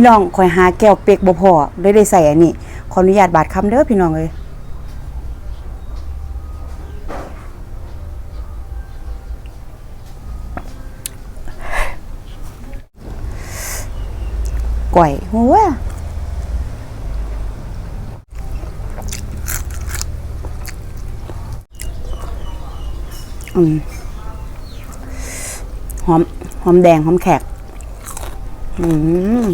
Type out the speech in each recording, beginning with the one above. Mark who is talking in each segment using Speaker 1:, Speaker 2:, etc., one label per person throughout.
Speaker 1: พี่น้องคอยหาแก้วเปียกบ่พอเลยได้ใส่อันนี้ขออนุญาตบาดคำเด้อพี่น้องเอ้ยก่อยหัวหอม หอมแดง หอมแขก อืม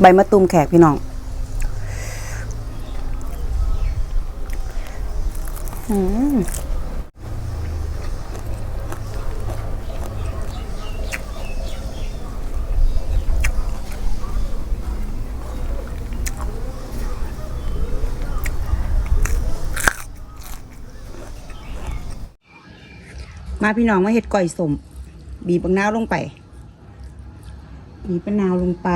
Speaker 1: ใบมะตูมแขกพี่น้องอืมมาพี่น้องมาเห็ดก่อยสม บีบบังนาวลงไป บีบมะนาวลงไป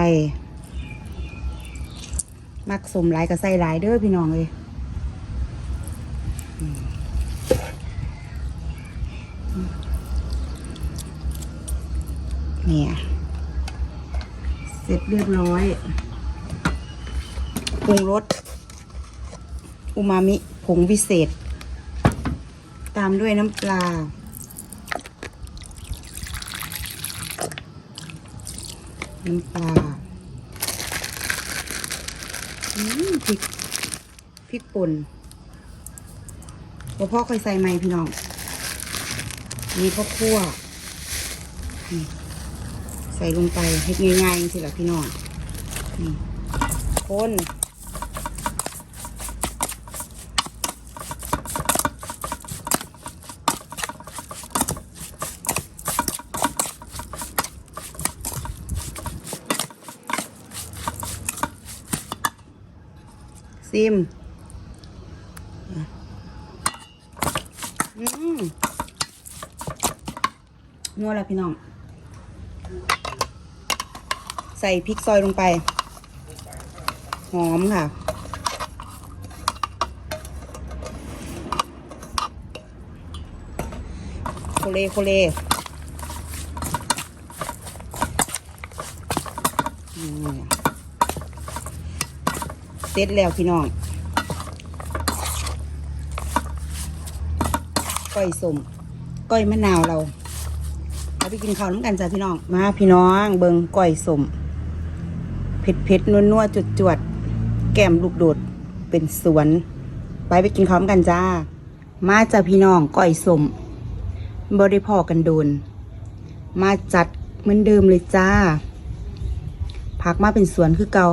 Speaker 1: มักสมหลายกับใส่หลายเด้อพี่น้องเลยเนี่ย เสร็จเรียบร้อยปรุงรสอูมามิผงวิเศษ ตามด้วยน้ำปลา น้ำปลา อืมพริกพริกป่นพ่อพ่อเคยใส่ไหมพี่น้อง นี่ข้าวคั่วใส่ลงไปเฮ็ดง่ายๆสิละพี่น้องนี่คน ซิมอืมนัวแล้วพี่น้อง ใส่พริกซอยลงไป หอมค่ะ โคเล โคเลอืม เสร็จแล้วพี่น้องก้อยสมก้อยมะนาวเราเอาไปกินข้าวน้ำกันจ้ะพี่น้อง มาพี่น้องเบิงก้อยสมเผ็ดเผ็ดนัวนัวจุดจวดแก้มลูกโดดเป็นสวน ไปไปกินข้าวน้ำกันจ้า มาจ้ะพี่น้องก้อยสมบริพอกันโดน มาจัดเหมือนเดิมเลยจ้าผักมาเป็นสวนคือเก่า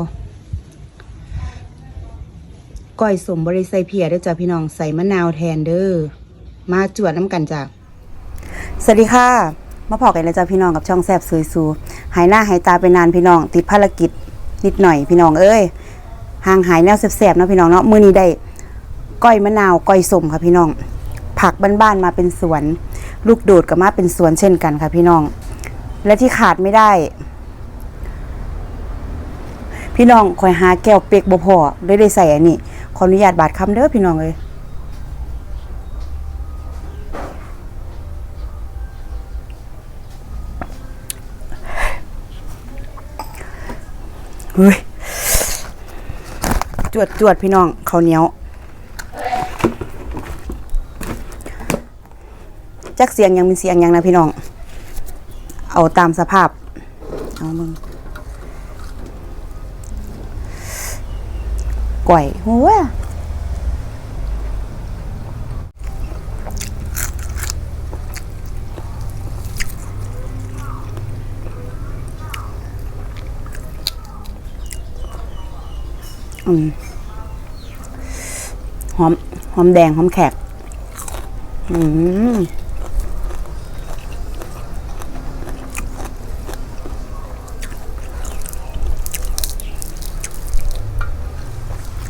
Speaker 1: ก้อยสมบริใส่เพียเด้อจ้ะพี่น้องใส่มะนาวแทนเด้อมาจวดน้ำกันจ้ะสวัสดีค่ะมาพอกันแล้วจ้ะพี่น้องกับช่องแซบสวยสูหายหน้าหายตาไปนานพี่น้อง ติดภารกิจนิดหน่อยพี่น้องเอ้ยห่างหายแนวแสบๆเนาะพี่น้องเนาะมื้อนี้ได้ก้อยมะนาวก้อยสมค่ะพี่น้อง ผักบ้านๆมาเป็นสวน ลูกโดดก็มาเป็นสวนเช่นกันค่ะพี่น้อง และที่ขาดไม่ได้ พี่น้องคอยหาแก้วเปียกบ่พอเลยได้ใส่อันนี้ ขออนุญาตบาดคำเด้อพี่น้องเอ้ยเฮ้ยจวดจวดพี่น้องเขาเหนียวจักเสียงยังเป็นเสียงยังนะพี่น้อง เอาตามสภาพ เอามึง ก่อยหัวอืมหอม หอมแดง หอมแขก อืม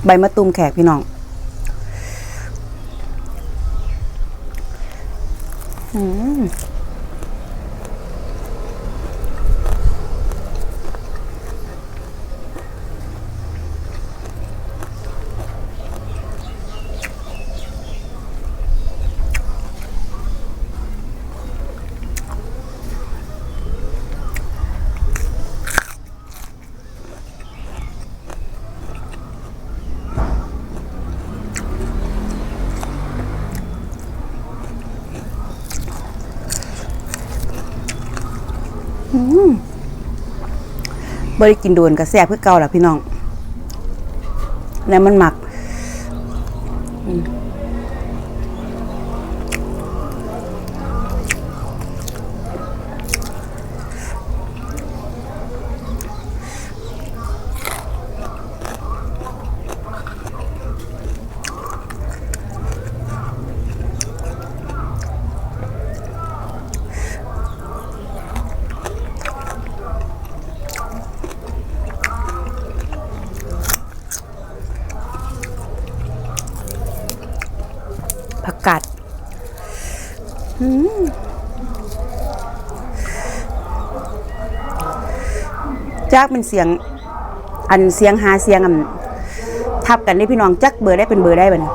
Speaker 1: ใบมะตูมแขกพี่น้องอืม อืม บริกินโดนกระแสบเพื่อเก่าแหละพี่น้อง แล้วมันหมักผัก กาดจักเป็นเสียง อันเสียงหาเสียงอันทับกันได้พี่น้องจักเบอร์ได้เป็นเบอร์ได้บ่เนี่ย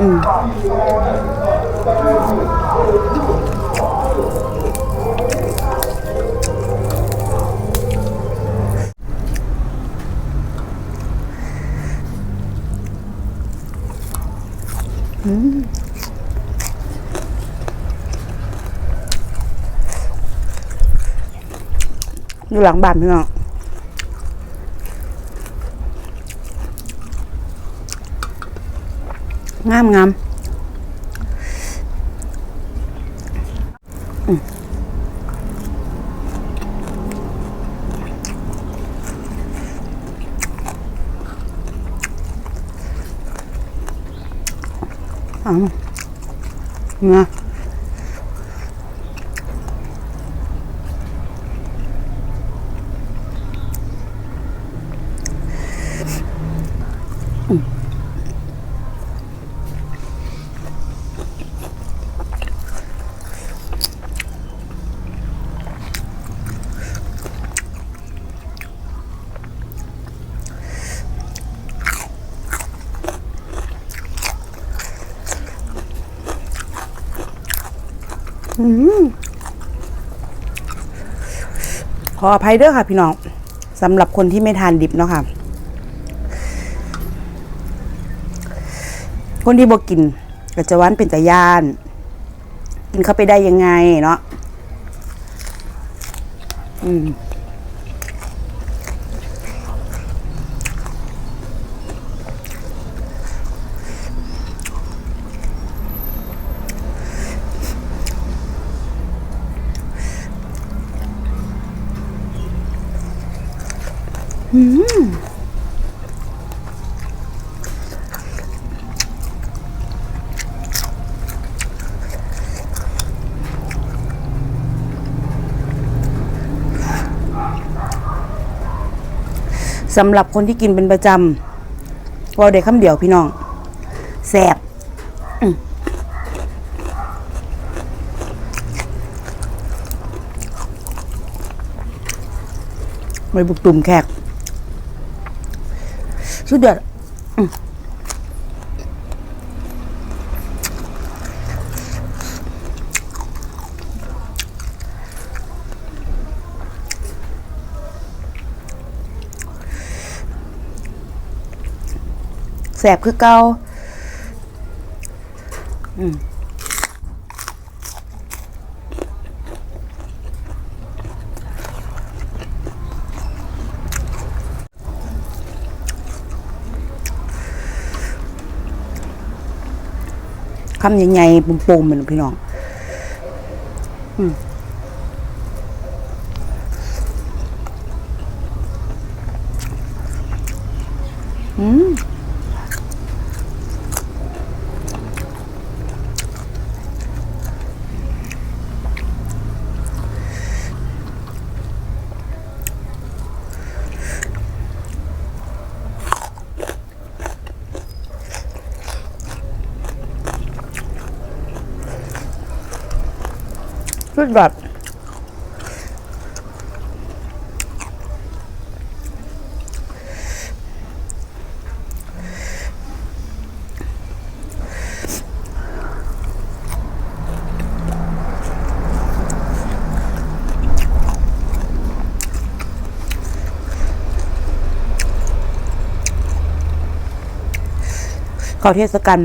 Speaker 1: อืม อยู่หลังบ้านพี่น้องงามงาม เอ ขออภัยเด้อค่ะพี่น้องสำหรับคนที่ไม่ทานดิบเนาะค่ะ คนที่บอกกินก็จะวันเป็นตะยาน กินเข้าไปได้ยังไงเนาะอืม สำหรับคนที่กินเป็นประจำว่าได้คำเดียวพี่น้องแสบไม่บุกตุ่มแขก สุดยอดแสบคือเกาอืม คำใหญ่ๆปุ่มๆเหมือนพี่น้องอืม สุดแบบเขาเทศกาล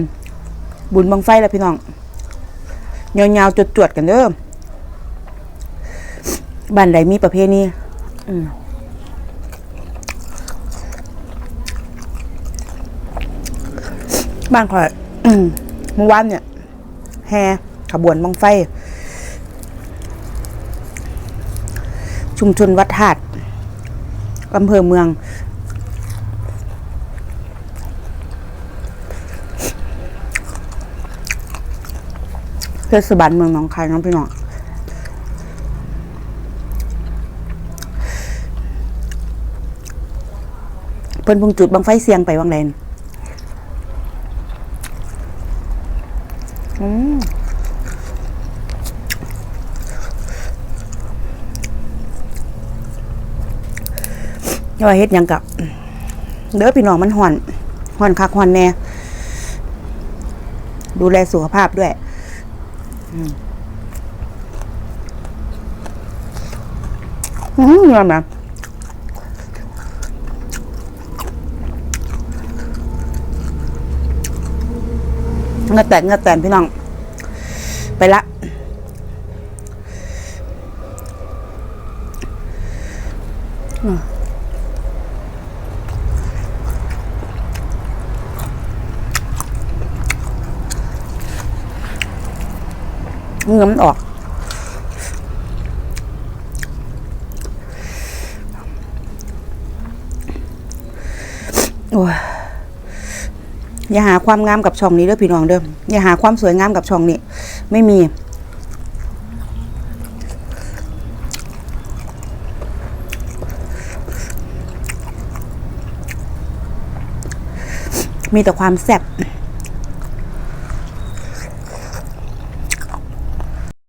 Speaker 1: บุญบังไฟแล้วพี่น้องยาวๆจวดๆกันเด้อ บ้านใดมีประเภทนี้บ้านข่อยเมื่อวานเนี่ย แฮขบวนบังไฟ ชุมชนวัดธาตุอำเภอเมือง เทศบาลเมืองหนองคายน้องพี่น้อง เพิ่นพุงจุดบังไฟเสียงไปวังแลนอืมว่าเฮ็ดยังกับเด้อพี่น้องมันห่อนห่อนคักห่อนแน่ดูแลสุขภาพด้วยอืมยอมน เงาแตนเงาแตนพี่น้อง ไปละเงือมันออกโอ้ย อย่าหาความงามกับช่องนี้เด้อพี่น้องเด้ออย่าหาความสวยงามกับช่องนี้ ไม่มี มีแต่ความแซ่บ